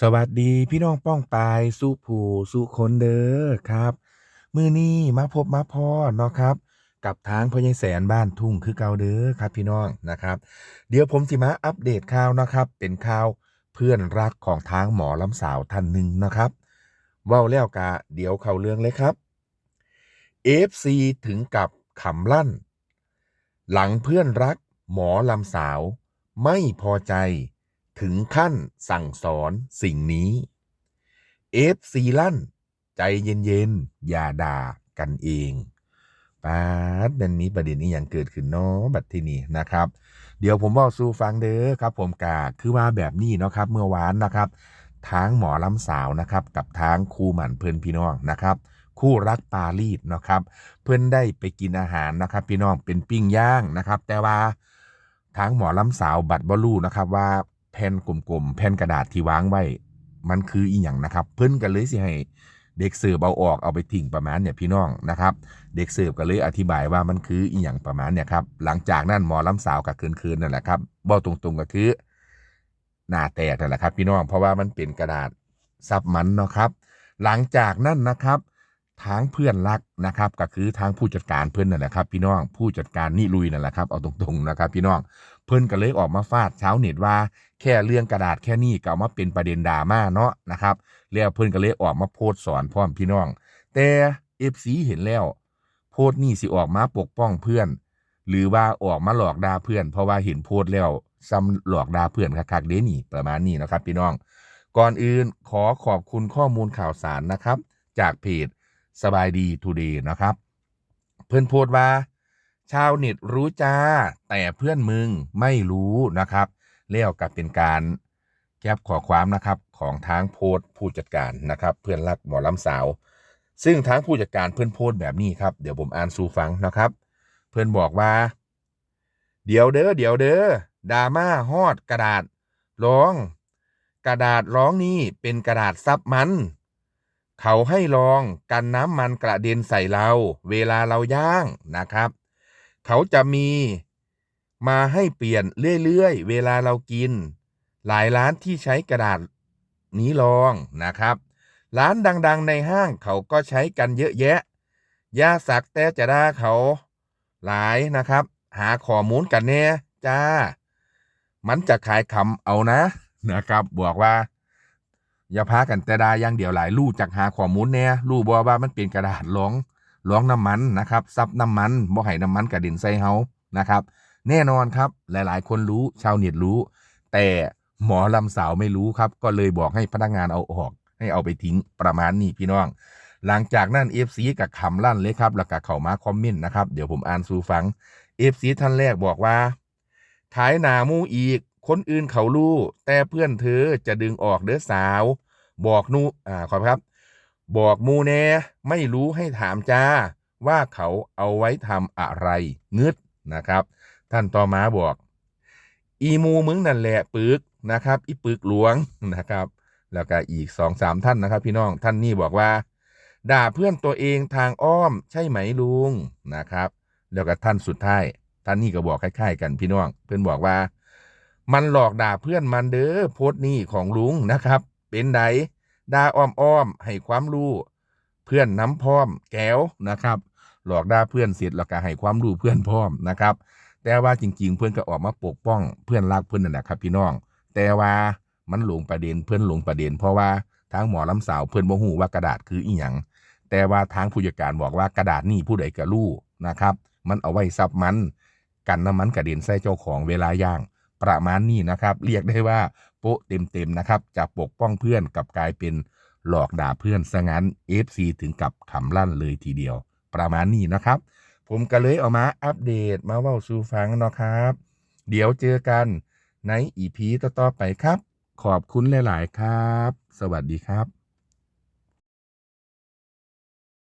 สวัสดีพี่น้องป้องปายสุผูสุคนเด้อครับ มือนี้มาพบมาพอเนาะครับ กับทางพ่อใหญ่แสนบ้านทุ่งคือเก่าเด้อครับ พี่น้องนะครับ เดี๋ยวผมสิมาอัปเดตข่าวนะครับ เป็นข่าวเพื่อนรักของทางหมอลำสาวท่านหนึ่งนะครับเว้าแล้วกะเดี๋ยวเข้าเรื่องเลยครับ FC ถึงกับขำลั่น หลังเพื่อนรักหมอลำสาวไม่พอใจ ถึงขั้นสั่งสอนสิ่งนี้ FC ลั่น ใจเย็นๆ อย่าด่ากันเองปาดเป็นมีประเด็นนี้อย่างเกิดขึ้นเนาะบัดที่นี้นะครับ เดี๋ยวผมบอกสู่ฟังเด้อครับ ผมกาคือว่าแบบนี้เนาะครับ เมื่อวานนะครับ ทางหมอลำสาวนะครับ กับทางครูหมันเพื่อนพี่น้องนะครับคู่รักปารีสเนาะครับ เพื่อนได้ไปกินอาหารนะครับ พี่น้องเป็นปิ้งย่างนะครับ แต่ว่าทางหมอลำสาวบัตรบอลูนะครับว่า แผ่นกลมๆแผ่นกระดาษที่วางไว้ มันคืออีหยังนะครับ เพิ่นกันเลยสิให้เด็กเสิร์ฟเอาออกเอาไปทิ้งประมาณเนี่ยพี่น้องนะครับ เด็กเสิร์ฟก็เลยอธิบายว่ามันคืออีหยังประมาณเนี่ยครับหลังจากนั้นหมอลำสาวกับคืนๆนั่นแหละครับบอกตรงๆก็คือหน้าแตกนั่นแหละครับ พี่น้องเพราะว่ามันเป็นกระดาษซับมันเนาะครับ หลังจากนั้นนะครับ ทางเพื่อนรักนะครับก็คือทางผู้จัดการเพื่อนนั่นแหละครับ พี่น้องผู้จัดการนี่ลุยนั่นแหละครับเอาตรงๆนะครับ พี่น้องเพื่อนก็เลยออกมาฟาดเช้าเน็ตว่า แค่เรื่องกระดาษแค่นี้ก็เอามาเป็นประเด็นดราม่าเนาะนะครับแล้วเพื่อนก็เลยออกมาโพสสอนพร้อมพี่น้อง แต่เอฟซีเห็นแล้ว โพสนี่สิออกมาปกป้องเพื่อน หรือว่าออกมาหลอกด่าเพื่อน เพราะว่าเห็นโพสแล้วซ้ำหลอกด่าเพื่อนคักๆเดนี่ประมาณนี้นะครับ พี่น้อง ก่อนอื่นขอขอบคุณข้อมูลข่าวสารนะครับ จากเพจ สบายดีทูเดย์นะครับ เพื่อนโพสต์ว่า ชาวเน็ตรู้จ้า แต่เพื่อนมึงไม่รู้นะครับแล้วกับเป็นการแคปขอความนะครับของทางโพสผู้จัดการนะครับ เพื่อนรักหมอลำสาว ซึ่งทางผู้จัดการเพื่อนโพสแบบนี้ครับเดี๋ยวผมอ่านสู่ฟังนะครับ เพื่อนบอกว่า เดี๋ยวเด้อเดี๋ยวเด้อดราม่าฮอดกระดาษร้อง กระดาษร้องนี่เป็นกระดาษซับมัน เขาให้ลองกันน้ำมันกระเด็นใส่เรา เวลาเราย่างนะครับ เขาจะมีมาให้เปลี่ยนเรื่อยๆ เวลาเรากิน หลายร้านที่ใช้กระดาษนี้ลองนะครับ ร้านดังๆในห้างเขาก็ใช้กันเยอะแยะย่าสักแต่จะได้เขา หลายนะครับ หาข้อมูลกันแน่จ้า มันจะขายคำเอานะนะครับ บอกว่า อย่าพากันแต่ดาอย่างเดียวหลายลู่จากหาข้อมูลแน่ลู่บอกว่ามันเป็นกระดาษรองรองน้ำมันนะครับซับน้ำมันบ่ให้น้ำมันกระเด็นใส่เฮานะครับ แน่นอนครับหลายๆ คนรู้ชาวเน็ตรู้ แต่หมอลำสาวไม่รู้ครับ ก็เลยบอกให้พนักงานเอาออก ให้เอาไปทิ้งประมาณนี้พี่น้อง หลังจากนั้น FC กับคำลั่นเลยครับแล้วก็เข้ามาคอมเมนต์นะครับเดี๋ยวผมอ่านสู่ฟัง FC ท่านแรกบอกว่า ขายหนามูอีก คนอื่นเขารู้แต่เพื่อนเธอจะดึงออกเด้อสาว บอกนูอ่าขอครับ บอกมูแน่ไม่รู้ให้ถามจ้า ว่าเขาเอาไว้ทำอะไรงึดนะครับ ท่านต่อมาบอก อีมูมึงนั่นแหละปึกนะครับ อีปึกหลวงนะครับ แล้วก็อีกสองสามท่านนะครับ พี่น้องท่านนี่บอกว่า ด่าเพื่อนตัวเองทางอ้อมใช่ไหมลุงนะครับ แล้วก็ท่านสุดท้ายท่านนี่ก็บอกคล้ายๆ กันพี่น้อง เพื่อนบอกว่า มันหลอกด่าเพื่อนมันเด้อโพสต์นี่ของลุงนะครับ เป็นไดด่าอ้อมๆให้ความรู้ เพื่อนน้ำพร้อม แก้วนะครับ หลอกด่าเพื่อนเสร็จแล้วก็ให้ความรู้เพื่อนพร้อมนะครับ แต่ว่าจริง ๆ เพื่อนก็ออกมาปกป้อง เพื่อนรักเพื่อนนั่นแหละครับ พี่น้อง แต่ว่ามันหลงประเด็นเพื่อนหลงประเด็น เพราะว่าทางหมอลำสาวเพื่อนบ่ฮู้ว่ากระดาษคืออีหยังแต่ว่าทางผู้จัดการบอกว่ากระดาษนี่ผู้ใดก็รู้นะครับ มันเอาไว้ซับมัน กันน้ำมันกระเด็นใส่เจ้าของเวลาย่าง ประมาณนี้นะครับเรียกได้ว่าโป๊ะเต็มๆนะครับจะปกป้องเพื่อนกับกลายเป็นหลอกด่าเพื่อนซะงั้น FC ถึงกับขำลั่นเลยทีเดียว ประมาณนี้นะครับ ผมก็เลยเอามาอัปเดตมาเว้าสู่ฟังเนาะครับ เดี๋ยวเจอกันในอีพีต่อๆไปครับ ขอบคุณหลาย ๆ ครับ สวัสดีครับ